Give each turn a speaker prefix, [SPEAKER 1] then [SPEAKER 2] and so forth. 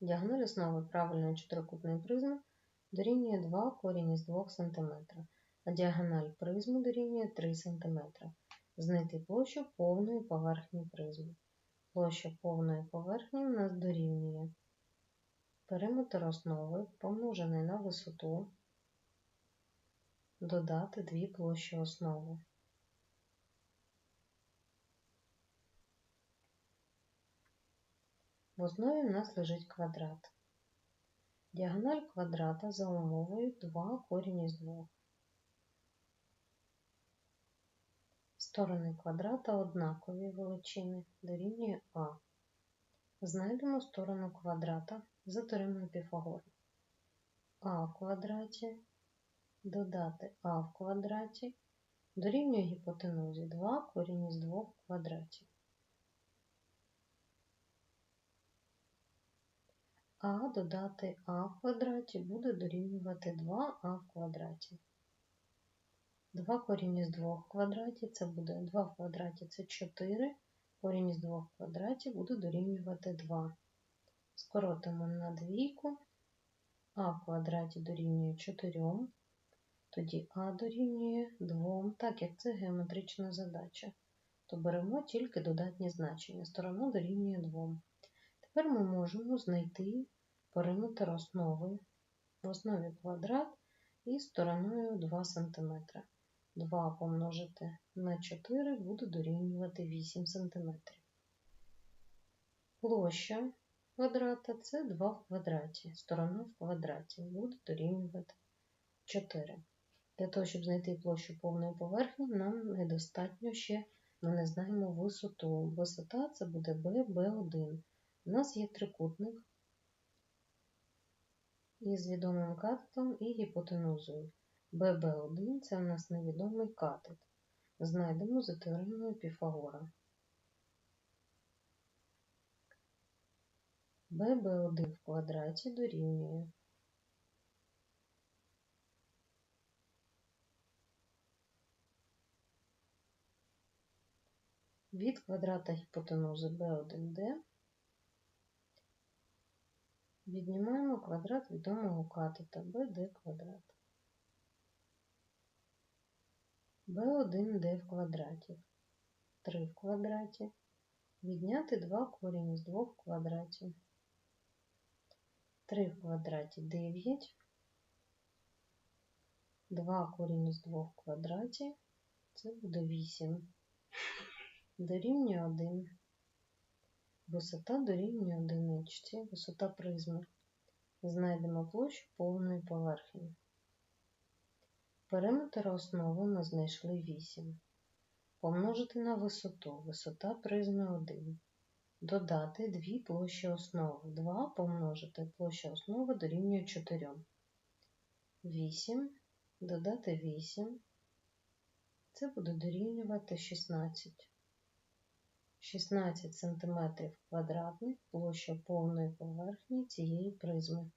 [SPEAKER 1] Діагональ основи правильної чотирикутної призми дорівнює 2 корінь із 2 см, а діагональ призми дорівнює 3 см. Знайти площу повної поверхні призми. Площа повної поверхні у нас дорівнює периметр основи помножений на висоту, додати дві площі основи. В основі у нас лежить квадрат. Діагональ квадрата за умовою 2 корінь із 2. Сторони квадрата однакові величини дорівнює А. Знайдемо сторону квадрата за теоремою Піфагора. А в квадраті додати А в квадраті дорівнює гіпотенузі 2 корінь із 2 в. А додати А в квадраті буде дорівнювати 2а в квадраті. 2 корінь із 2 в квадраті це буде 2 в квадраті це 4, корінь із 2 в квадраті буде дорівнювати 2. Скоротимо на двійку, а в квадраті дорівнює 4, тоді а дорівнює 2, так як це геометрична задача, то беремо тільки додатні значення. Сторона дорівнює 2. Тепер ми можемо знайти периметр основи в основі квадрат і стороною 2 см. 2 помножити на 4 буде дорівнювати 8 см. Площа квадрата це 2 в квадраті. Сторона в квадраті буде дорівнювати 4. Для того, щоб знайти площу повної поверхні, нам недостатньо ще, ми не знаємо висоту. Висота це буде b, b1. У нас є трикутник із відомим катетом і гіпотенузою. ББ1 це у нас невідомий катет. Знайдемо за теоремою Піфагора. ББ1 в квадраті дорівнює від квадрата гіпотенузи B1D віднімаємо квадрат відомого катета BD квадрат. b1d в квадраті 3 в квадраті. Відняти 2 корінь із 2 в квадраті. 3 в квадраті 9. 2 корінь із 2 в квадраті. Це буде 8. Дорівнює 1. Висота дорівнює одиничці, висота призми. Знайдемо площу повної поверхні. Периметр основи ми знайшли 8. Помножити на висоту. Висота призми 1. Додати дві площі основи. 2 помножити площа основи дорівнює 4. 8. Додати 8. Це буде дорівнювати 16. 16 см квадратних площа повної поверхні цієї призми.